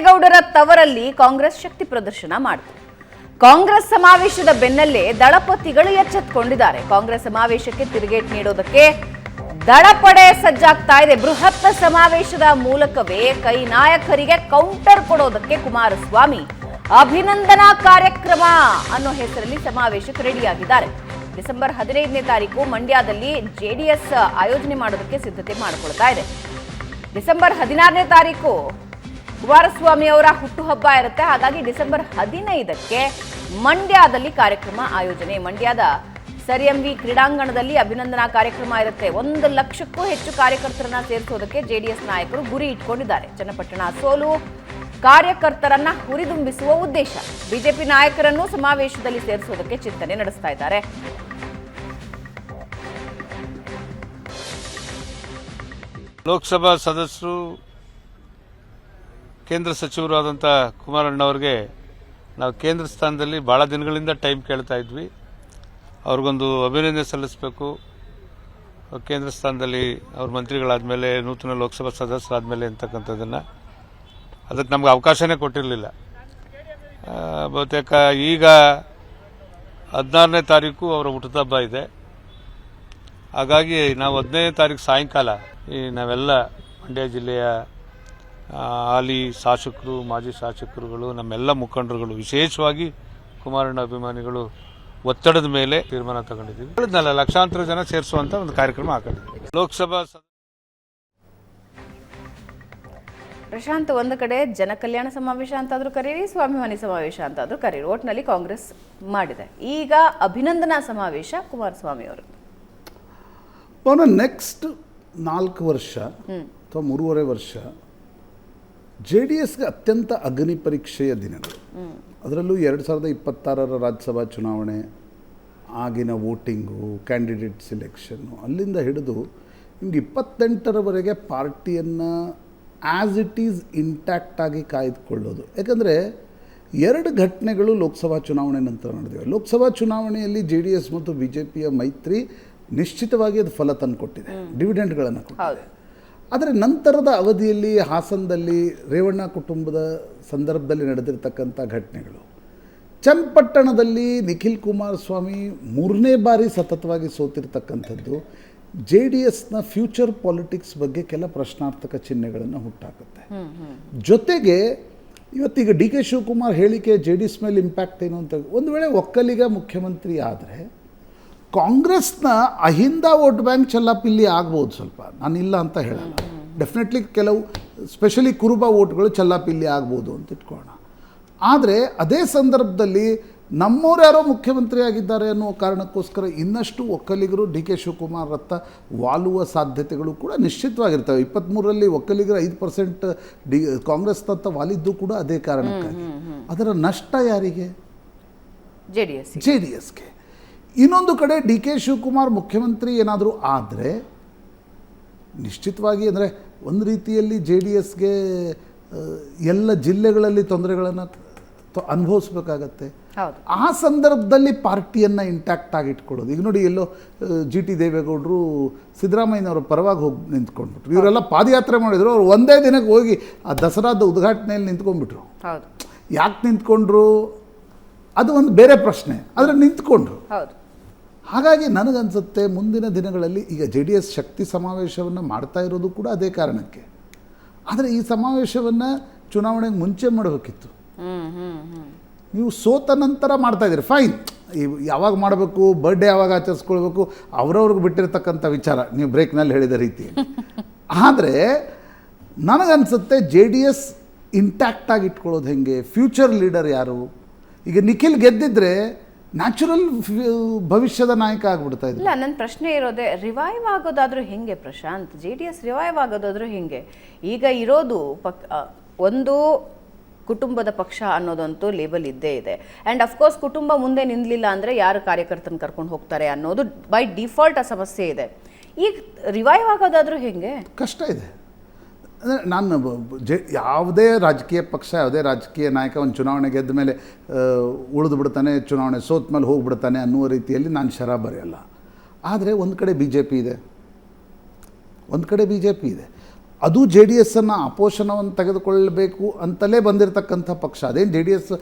ದೇವೇಗೌಡರ ತವರಲ್ಲಿ ಕಾಂಗ್ರೆಸ್ ಶಕ್ತಿ ಪ್ರದರ್ಶನ ಮಾಡಿತು. ಕಾಂಗ್ರೆಸ್ ಸಮಾವೇಶದ ಬೆನ್ನಲ್ಲೇ ದಳಪತಿಗಳು ಎಚ್ಚೆತ್ತುಕೊಂಡಿದ್ದಾರೆ ಕಾಂಗ್ರೆಸ್ ಸಮಾವೇಶಕ್ಕೆ ತಿರುಗೇಟ್ ನೀಡೋದಕ್ಕೆ ದಳಪಡೆ ಸಜ್ಜಾಗ್ತಾ ಇದೆ. ಬೃಹತ್ ಸಮಾವೇಶದ ಮೂಲಕವೇ ಕೈ ನಾಯಕರಿಗೆ ಕೌಂಟರ್ ಕೊಡೋದಕ್ಕೆ ಕುಮಾರಸ್ವಾಮಿ ಅಭಿನಂದನಾ ಕಾರ್ಯಕ್ರಮ ಅನ್ನೋ ಹೆಸರಲ್ಲಿ ಸಮಾವೇಶಕ್ಕೆ ರೆಡಿಯಾಗಿದ್ದಾರೆ. ಡಿಸೆಂಬರ್ ಹದಿನೈದನೇ ತಾರೀಕು ಮಂಡ್ಯದಲ್ಲಿ ಜೆಡಿಎಸ್ ಆಯೋಜನೆ ಮಾಡೋದಕ್ಕೆ ಸಿದ್ಧತೆ ಮಾಡಿಕೊಳ್ತಾ ಇದೆ. ಡಿಸೆಂಬರ್ ಹದಿನಾರನೇ ತಾರೀಕು ಕುಮಾರಸ್ವಾಮಿ ಅವರ ಹುಟ್ಟುಹಬ್ಬ ಇರುತ್ತೆ. ಹಾಗಾಗಿ ಡಿಸೆಂಬರ್ ಹದಿನೈದಕ್ಕೆ ಮಂಡ್ಯದಲ್ಲಿ ಕಾರ್ಯಕ್ರಮ ಆಯೋಜನೆ. ಮಂಡ್ಯದ ಸರ್ ಎಂ ವಿ ಕ್ರೀಡಾಂಗಣದಲ್ಲಿ ಅಭಿನಂದನಾ ಕಾರ್ಯಕ್ರಮ ಇರುತ್ತೆ. ಒಂದು ಲಕ್ಷಕ್ಕೂ ಹೆಚ್ಚು ಕಾರ್ಯಕರ್ತರನ್ನ ಸೇರಿಸೋದಕ್ಕೆ ಜೆಡಿಎಸ್ ನಾಯಕರು ಗುರಿ ಇಟ್ಕೊಂಡಿದ್ದಾರೆ. ಚನ್ನಪಟ್ಟಣ ಸೋಲು ಕಾರ್ಯಕರ್ತರನ್ನ ಹುರಿದುಂಬಿಸುವ ಉದ್ದೇಶ. ಬಿಜೆಪಿ ನಾಯಕರನ್ನು ಸಮಾವೇಶದಲ್ಲಿ ಸೇರಿಸೋದಕ್ಕೆ ಚಿಂತನೆ ನಡೆಸ್ತಾ ಇದ್ದಾರೆ. ಲೋಕಸಭಾ ಸದಸ್ಯರು ಕೇಂದ್ರ ಸಚಿವರಾದಂಥ ಕುಮಾರಣ್ಣವ್ರಿಗೆ ನಾವು ಕೇಂದ್ರ ಸ್ಥಾನದಲ್ಲಿ ಭಾಳ ದಿನಗಳಿಂದ ಟೈಮ್ ಕೇಳ್ತಾ ಇದ್ವಿ. ಅವ್ರಿಗೊಂದು ಅಭಿನಂದನೆ ಸಲ್ಲಿಸಬೇಕು. ಕೇಂದ್ರ ಸ್ಥಾನದಲ್ಲಿ ಅವ್ರ ಮಂತ್ರಿಗಳಾದಮೇಲೆ, ನೂತನ ಲೋಕಸಭಾ ಸದಸ್ಯರಾದ ಮೇಲೆ ಅಂತಕ್ಕಂಥದ್ದನ್ನು. ಅದಕ್ಕೆ ನಮ್ಗೆ ಅವಕಾಶನೇ ಕೊಟ್ಟಿರಲಿಲ್ಲ. ಬಹುತೇಕ ಈಗ ಹದಿನಾರನೇ ತಾರೀಕು ಅವರ ಹುಟ್ಟುಹಬ್ಬ ಇದೆ. ಹಾಗಾಗಿ ನಾವು ಹದಿನೈದನೇ ತಾರೀಕು ಸಾಯಂಕಾಲ ಈ ನಾವೆಲ್ಲ ಮಂಡ್ಯ ಜಿಲ್ಲೆಯ ಆ, ಹಾಲಿ ಶಾಸಕರು ಮಾಜಿ ಶಾಸಕರುಗಳು ನಮ್ಮೆಲ್ಲ ಮುಖಂಡರುಗಳು ವಿಶೇಷವಾಗಿ ಕುಮಾರಣ್ಣ ಅಭಿಮಾನಿಗಳು ಒತ್ತಡದ ಮೇಲೆ ತೀರ್ಮಾನ ತಗೊಂಡಿದ್ದೀವಿ. ಹೇಳಿದ್ನಲ್ಲ ಲಕ್ಷಾಂತರ ಜನ ಸೇರಿಸುವಂತ ಒಂದು ಕಾರ್ಯಕ್ರಮ ಹಾಕೊಂಡಿದ್ದೀವಿ. ಲೋಕಸಭಾ ಪ್ರಶಾಂತ್ ಒಂದು ಕಡೆ ಜನಕಲ್ಯಾಣ ಸಮಾವೇಶ ಅಂತಾದ್ರೂ ಕರೀರಿ ಸ್ವಾಭಿಮಾನಿ ಸಮಾವೇಶ ಅಂತಾದ್ರೂ ಕರೀರಿ. ಒಟ್ಟಿನಲ್ಲಿ ಕಾಂಗ್ರೆಸ್ ಮಾಡಿದೆ. ಈಗ ಅಭಿನಂದನಾ ಸಮಾವೇಶ ಕುಮಾರಸ್ವಾಮಿ ಅವರು. ನೆಕ್ಸ್ಟ್ ನಾಲ್ಕು ವರ್ಷ ಅಥವಾ ಮೂರುವರೆ ವರ್ಷ ಜೆ ಡಿ ಎಸ್ಗೆ ಅತ್ಯಂತ ಅಗ್ನಿ ಪರೀಕ್ಷೆಯ ದಿನಗಳು. ಅದರಲ್ಲೂ ಎರಡು ಸಾವಿರದ ಇಪ್ಪತ್ತಾರರ ರಾಜ್ಯಸಭಾ ಚುನಾವಣೆ ಆಗಿನ ವೋಟಿಂಗು ಕ್ಯಾಂಡಿಡೇಟ್ ಸಿಲೆಕ್ಷನ್ನು ಅಲ್ಲಿಂದ ಹಿಡಿದು ನಿಮ್ಗೆ ಇಪ್ಪತ್ತೆಂಟರವರೆಗೆ ಪಾರ್ಟಿಯನ್ನು ಆ್ಯಸ್ ಇಟ್ ಈಸ್ ಇಂಟ್ಯಾಕ್ಟ್ ಆಗಿ ಕಾಯ್ದುಕೊಳ್ಳೋದು. ಯಾಕಂದರೆ ಎರಡು ಘಟನೆಗಳು ಲೋಕಸಭಾ ಚುನಾವಣೆ ನಂತರ ನಡೆದಿವೆ. ಲೋಕಸಭಾ ಚುನಾವಣೆಯಲ್ಲಿ ಜೆ ಡಿ ಎಸ್ ಮತ್ತು ಬಿ ಜೆ ಪಿಯ ಮೈತ್ರಿ ನಿಶ್ಚಿತವಾಗಿ ಅದು ಫಲ ತಂದುಕೊಟ್ಟಿದೆ. ಡಿವಿಡೆಂಟ್ಗಳನ್ನು ಕೊಟ್ಟಿದೆ. ಆದರೆ ನಂತರದ ಅವಧಿಯಲ್ಲಿ ಹಾಸನದಲ್ಲಿ ರೇವಣ್ಣ ಕುಟುಂಬದ ಸಂದರ್ಭದಲ್ಲಿ ನಡೆದಿರ್ತಕ್ಕಂಥ ಘಟನೆಗಳು. ಚಂಪಟ್ಟಣದಲ್ಲಿ ನಿಖಿಲ್ ಕುಮಾರಸ್ವಾಮಿ ಮೂರನೇ ಬಾರಿ ಸತತವಾಗಿ ಸೋತಿರ್ತಕ್ಕಂಥದ್ದು ಜೆ ಡಿ ಎಸ್ನ ಫ್ಯೂಚರ್ ಪಾಲಿಟಿಕ್ಸ್ ಬಗ್ಗೆ ಕೆಲ ಪ್ರಶ್ನಾರ್ಥಕ ಚಿಹ್ನೆಗಳನ್ನು ಹುಟ್ಟಾಕುತ್ತೆ. ಜೊತೆಗೆ ಇವತ್ತೀಗ ಡಿ ಕೆ ಶಿವಕುಮಾರ್ ಹೇಳಿಕೆ ಜೆ ಡಿ ಎಸ್ ಮೇಲೆ ಇಂಪ್ಯಾಕ್ಟ್ ಏನು ಅಂತ ಒಂದು ವೇಳೆ ಒಕ್ಕಲಿಗ ಮುಖ್ಯಮಂತ್ರಿ ಆದರೆ ಕಾಂಗ್ರೆಸ್ನ ಅಹಿಂದ ವೋಟ್ ಬ್ಯಾಂಕ್ ಚೆಲ್ಲಾಪಿಲ್ಲಿ ಆಗ್ಬೋದು ಸ್ವಲ್ಪ. ನಾನು ಇಲ್ಲ ಅಂತ ಹೇಳಲ್ಲ. ಡೆಫಿನೆಟ್ಲಿ ಕೆಲವು ಸ್ಪೆಷಲಿ ಕುರುಬ ವೋಟ್ಗಳು ಚೆಲ್ಲಾಪಿಲ್ಲಿ ಆಗ್ಬೋದು ಅಂತ ಇಟ್ಕೊಳ್ಳೋಣ. ಆದರೆ ಅದೇ ಸಂದರ್ಭದಲ್ಲಿ ನಮ್ಮವ್ರು ಯಾರೋ ಮುಖ್ಯಮಂತ್ರಿ ಆಗಿದ್ದಾರೆ ಅನ್ನೋ ಕಾರಣಕ್ಕೋಸ್ಕರ ಇನ್ನಷ್ಟು ಒಕ್ಕಲಿಗರು ಡಿ ಕೆ ಶಿವಕುಮಾರ್ ರತ್ತ ವಾಲುವ ಸಾಧ್ಯತೆಗಳು ಕೂಡ ನಿಶ್ಚಿತವಾಗಿರ್ತವೆ. ಇಪ್ಪತ್ತ್ಮೂರರಲ್ಲಿ ಒಕ್ಕಲಿಗರ ಐದು ಪರ್ಸೆಂಟ್ ಡಿ ಕಾಂಗ್ರೆಸ್ನತ್ತ ವಾಲಿದ್ದು ಕೂಡ ಅದೇ ಕಾರಣಕ್ಕಾಗಿ. ಅದರ ನಷ್ಟ ಯಾರಿಗೆ? J D S J D ಎಸ್ಗೆ. ಇನ್ನೊಂದು ಕಡೆ ಡಿ ಕೆ ಶಿವಕುಮಾರ್ ಮುಖ್ಯಮಂತ್ರಿ ಏನಾದರೂ ಆದರೆ ನಿಶ್ಚಿತವಾಗಿ ಅಂದರೆ ಒಂದು ರೀತಿಯಲ್ಲಿ ಜೆ ಡಿ ಎಸ್ಗೆ ಎಲ್ಲ ಜಿಲ್ಲೆಗಳಲ್ಲಿ ತೊಂದರೆಗಳನ್ನು ಅನುಭವಿಸ್ಬೇಕಾಗತ್ತೆ. ಆ ಸಂದರ್ಭದಲ್ಲಿ ಪಾರ್ಟಿಯನ್ನು ಇಂಟ್ಯಾಕ್ಟ್ ಆಗಿ ಇಟ್ಕೊಳ್ಳೋದು. ಈಗ ನೋಡಿ ಎಲ್ಲೋ ಜಿ ಟಿ ದೇವೇಗೌಡರು ಸಿದ್ದರಾಮಯ್ಯನವರು ಪರವಾಗಿ ಹೋಗಿ ನಿಂತ್ಕೊಂಡ್ಬಿಟ್ರು. ಇವರೆಲ್ಲ ಪಾದಯಾತ್ರೆ ಮಾಡಿದ್ರು. ಅವ್ರು ಒಂದೇ ದಿನಕ್ಕೆ ಹೋಗಿ ಆ ದಸರಾದ ಉದ್ಘಾಟನೆಯಲ್ಲಿ ನಿಂತ್ಕೊಂಡ್ಬಿಟ್ರು. ಯಾಕೆ ನಿಂತ್ಕೊಂಡ್ರು? ಅದು ಒಂದು ಬೇರೆ ಪ್ರಶ್ನೆ. ಆದರೆ ನಿಂತ್ಕೊಂಡ್ರು. ಹೌದು. ಹಾಗಾಗಿ ನನಗನ್ಸುತ್ತೆ ಮುಂದಿನ ದಿನಗಳಲ್ಲಿ ಈಗ ಜೆ ಡಿ ಎಸ್ ಶಕ್ತಿ ಸಮಾವೇಶವನ್ನು ಮಾಡ್ತಾ ಇರೋದು ಕೂಡ ಅದೇ ಕಾರಣಕ್ಕೆ. ಆದರೆ ಈ ಸಮಾವೇಶವನ್ನು ಚುನಾವಣೆಗೆ ಮುಂಚೆ ಮಾಡಬೇಕಿತ್ತು. ನೀವು ಸೋತ ನಂತರ ಮಾಡ್ತಾ ಇದ್ದೀರಿ ಫೈನ್. ಯಾವಾಗ ಮಾಡಬೇಕು ಬರ್ಡೇ ಯಾವಾಗ ಆಚರಿಸ್ಕೊಳ್ಬೇಕು ಅವ್ರವ್ರಿಗೆ ಬಿಟ್ಟಿರ್ತಕ್ಕಂಥ ವಿಚಾರ ನೀವು ಬ್ರೇಕ್ನಲ್ಲಿ ಹೇಳಿದ ರೀತಿ. ಆದರೆ ನನಗನ್ಸುತ್ತೆ ಜೆ ಡಿ ಎಸ್ ಇಂಟ್ಯಾಕ್ಟಾಗಿ ಇಟ್ಕೊಳ್ಳೋದು ಹೆಂಗೆ? ಫ್ಯೂಚರ್ ಲೀಡರ್ ಯಾರು? ಈಗ ನಿಖಿಲ್ ಗೆದ್ದಿದ್ರೆ ನ್ಯಾಚುರಲ್ ಭವಿಷ್ಯದ ನಾಯಕ ಆಗ್ಬಿಡ್ತಾ ಇದ್ರು. ಇಲ್ಲ ನನ್ನ ಪ್ರಶ್ನೆ ಇರೋದೇ ರಿವೈವ್ ಆಗೋದಾದ್ರೂ ಹೆಂಗೆ Prashanth? J D S revive ಆಗೋದಾದ್ರೂ ಹೆಂಗೆ? ಈಗ ಇರೋದು ಪಕ್ ಒಂದು ಕುಟುಂಬದ ಪಕ್ಷ ಅನ್ನೋದಂತೂ ಲೇಬಲ್ ಇದ್ದೇ ಇದೆ. ಆ್ಯಂಡ್ ಅಫ್ಕೋರ್ಸ್ ಕುಟುಂಬ ಮುಂದೆ ನಿಂದಲಿಲ್ಲ ಅಂದರೆ ಯಾರು ಕಾರ್ಯಕರ್ತನ ಕರ್ಕೊಂಡು ಹೋಗ್ತಾರೆ ಅನ್ನೋದು ಬೈ ಡಿಫಾಲ್ಟ್ ಆ ಸಮಸ್ಯೆ ಇದೆ. ಈಗ ರಿವೈವ್ ಆಗೋದಾದ್ರೂ ಹೆಂಗೆ? ಕಷ್ಟ ಇದೆ. ಅಂದರೆ ನಾನು ಜೆ ಯಾವುದೇ ರಾಜಕೀಯ ಪಕ್ಷ, ಯಾವುದೇ ರಾಜಕೀಯ ನಾಯಕ ಒಂದು ಚುನಾವಣೆ ಗೆದ್ದ ಮೇಲೆ ಉಳಿದು ಬಿಡ್ತಾನೆ, ಚುನಾವಣೆ ಸೋತ ಮೇಲೆ ಹೋಗ್ಬಿಡ್ತಾನೆ ಅನ್ನುವ ರೀತಿಯಲ್ಲಿ ನಾನು ಶರ ಆದರೆ ಒಂದು ಕಡೆ ಬಿ ಜೆ ಪಿ ಇದೆ. ಒಂದು ಕಡೆ ಬಿ ಜೆ ಪಿ ಇದೆ. ಅದು ಜೆ ಡಿ ಎಸ್ಸನ್ನು ಅಪೋಷಣವನ್ನು ತೆಗೆದುಕೊಳ್ಳಬೇಕು ಅಂತಲೇ ಬಂದಿರತಕ್ಕಂಥ ಪಕ್ಷ. ಅದೇನು ಜೆ ಡಿ ಎಸ್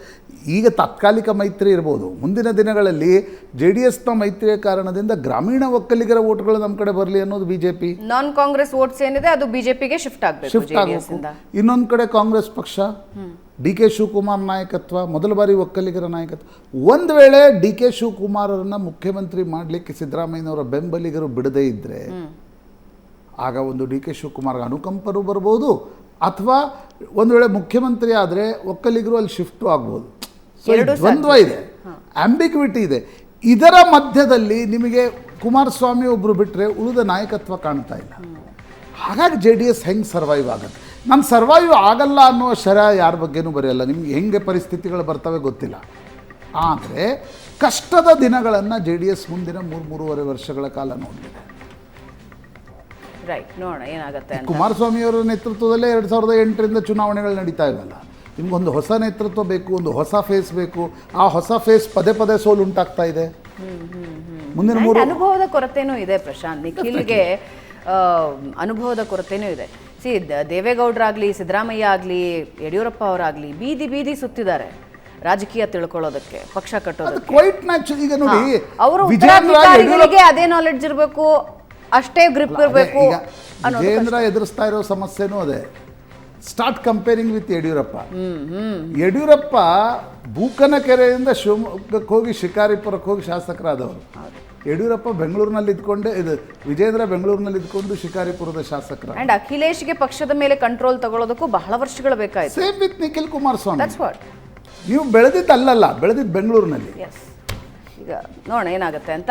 ಈಗ ತಾತ್ಕಾಲಿಕ ಮೈತ್ರಿ ಇರ್ಬೋದು. ಮುಂದಿನ ದಿನಗಳಲ್ಲಿ ಜೆ ಡಿ ಎಸ್ನ ಮೈತ್ರಿಯ ಕಾರಣದಿಂದ ಗ್ರಾಮೀಣ ಒಕ್ಕಲಿಗರ ಓಟ್ಗಳು ನಮ್ಮ ಕಡೆ ಬರಲಿ ಅನ್ನೋದು ಬಿಜೆಪಿ ನಾನ್ ಕಾಂಗ್ರೆಸ್ ಓಟ್ಸ್ ಏನಿದೆ ಅದು ಬಿಜೆಪಿಗೆ ಶಿಫ್ಟ್ ಆಗಬೇಕು ಶಿಫ್ಟ್ ಆಗಬೇಕು. ಇನ್ನೊಂದು ಕಡೆ ಕಾಂಗ್ರೆಸ್ ಪಕ್ಷ ಡಿ ಕೆ ಶಿವಕುಮಾರ್ ನಾಯಕತ್ವ ಮೊದಲ ಬಾರಿ ಒಕ್ಕಲಿಗರ ನಾಯಕತ್ವ. ಒಂದು ವೇಳೆ ಡಿ ಕೆ ಶಿವಕುಮಾರರನ್ನ ಮುಖ್ಯಮಂತ್ರಿ ಮಾಡಲಿಕ್ಕೆ ಸಿದ್ದರಾಮಯ್ಯನವರ ಬೆಂಬಲಿಗರು ಬಿಡದೇ ಇದ್ದರೆ ಆಗ ಒಂದು ಡಿ ಕೆ ಶಿವಕುಮಾರ್ಗೆ ಅನುಕಂಪನೂ ಬರ್ಬೋದು ಅಥವಾ ಒಂದು ವೇಳೆ ಮುಖ್ಯಮಂತ್ರಿ ಆದರೆ ಒಕ್ಕಲಿಗರು ಅಲ್ಲಿ ಶಿಫ್ಟು ಆಗ್ಬೋದು. ಸೊ ಇದು ದ್ವಂದ್ವ ಇದೆ. ಆಂಬಿಕ್ವಿಟಿ ಇದೆ. ಇದರ ಮಧ್ಯದಲ್ಲಿ ನಿಮಗೆ ಕುಮಾರಸ್ವಾಮಿ ಒಬ್ಬರು ಬಿಟ್ಟರೆ ಉಳಿದ ನಾಯಕತ್ವ ಕಾಣ್ತಾ ಇಲ್ಲ. ಹಾಗಾಗಿ ಜೆ ಡಿ ಎಸ್ ಹೆಂಗೆ ಸರ್ವೈವ್ ಆಗುತ್ತೆ? ನಾನು ಸರ್ವೈವ್ ಆಗಲ್ಲ ಅನ್ನೋ ಶರ ಯಾರ ಬಗ್ಗೆನೂ ಬರೆಯಲ್ಲ. ನಿಮ್ಗೆ ಹೆಂಗೆ ಪರಿಸ್ಥಿತಿಗಳು ಬರ್ತವೆ ಗೊತ್ತಿಲ್ಲ. ಆದರೆ ಕಷ್ಟದ ದಿನಗಳನ್ನು ಜೆ ಡಿ ಎಸ್ ಮುಂದಿನ ಮೂರು ಮೂರುವರೆ ವರ್ಷಗಳ ಕಾಲ ನೋಡಲಿದೆ ರೈಟ್ ನೋಡೋಣ ಏನಾಗುತ್ತೆ ಅಂತ. ಕುಮಾರಸ್ವಾಮಿ ಅವರ ನೇತೃತ್ವದಲ್ಲೇ ಎರಡು ಸಾವಿರದ ಎಂಟರಿಂದ ಚುನಾವಣೆಗಳು ನಡೀತಾ ಇವೆಲ್ಲ. ನಿಮ್ಗೊಂದು ಹೊಸ ನೇತೃತ್ವ ಬೇಕು ಒಂದು ಹೊಸ ಫೇಸ್ ಬೇಕು. ಆ ಹೊಸ ಫೇಸ್ ಪದೇ ಪದೇ ಸೋಲು ಉಂಟಾಗ್ತಾ ಇದೆ. ಮುಂದಿನ ಮೂರು ಅನುಭವದ ಕೊರತೆನೂ ಇದೆ ಪ್ರಶಾಂತ್. ನಿಖಿಲ್ಗೆ ಅನುಭವದ ಕೊರತೆನೂ ಇದೆ. ಸಿ ದೇವೇಗೌಡರಾಗ್ಲಿ ಸಿದ್ದರಾಮಯ್ಯ ಆಗಲಿ ಯಡಿಯೂರಪ್ಪ ಅವರಾಗಲಿ ಬೀದಿ ಬೀದಿ ಸುತ್ತಿದ್ದಾರೆ ರಾಜಕೀಯ ತಿಳ್ಕೊಳ್ಳೋದಕ್ಕೆ ಪಕ್ಷ ಕಟ್ಟೋದಕ್ಕೆ. ಈಗ ನೋಡಿ ಅವರು ಅದೇ ನಾಲೆಡ್ಜ್ ಇರಬೇಕು. ಅಷ್ಟೇ ಗ್ರಿಪ್ ಇರಬೇಕು ಈಗ ವಿಜೇಂದ್ರ ಎದುರಿಸ್ತಾ ಇರೋ ಸಮಸ್ಯೆನೂ ಅದೇ. Start comparing with Yediyurappa. Yediyurappa ಬೂಕನಕೆರೆಯಿಂದ ಶಿವಮೊಗ್ಗಕ್ಕೆ ಹೋಗಿ ಶಿಕಾರಿಪುರಕ್ಕೆ ಹೋಗಿ ಶಾಸಕರಾದವರು. ಯಡಿಯೂರಪ್ಪ ಬೆಂಗಳೂರಿನಲ್ಲಿ ಇದ್ಕೊಂಡೆ ಇದು ವಿಜೇಂದ್ರ ಬೆಂಗಳೂರಿನಲ್ಲಿ ಇದ್ಕೊಂಡು ಶಿಕಾರಿಪುರದ ಶಾಸಕರ ಅಂಡ್ ಅಖಿಲೇಶ್ಗೆ ಪಕ್ಷದ ಮೇಲೆ ಕಂಟ್ರೋಲ್ ತಗೊಳ್ಳೋದಕ್ಕೂ ಬಹಳ ವರ್ಷಗಳು ಬೇಕಾಯ್ತು. ಸೇಮ್ ವಿತ್ ನಿಖಿಲ್ ಕುಮಾರಸ್ವಾಮಿ ನೀವು ಬೆಳೆದಿದ್ದು ಅಲ್ಲಲ್ಲ ಬೆಳೆದಿದ್ದು ಬೆಂಗಳೂರಿನಲ್ಲಿ ಈಗ ನೋಡೋಣ ಏನಾಗುತ್ತೆ ಅಂತ.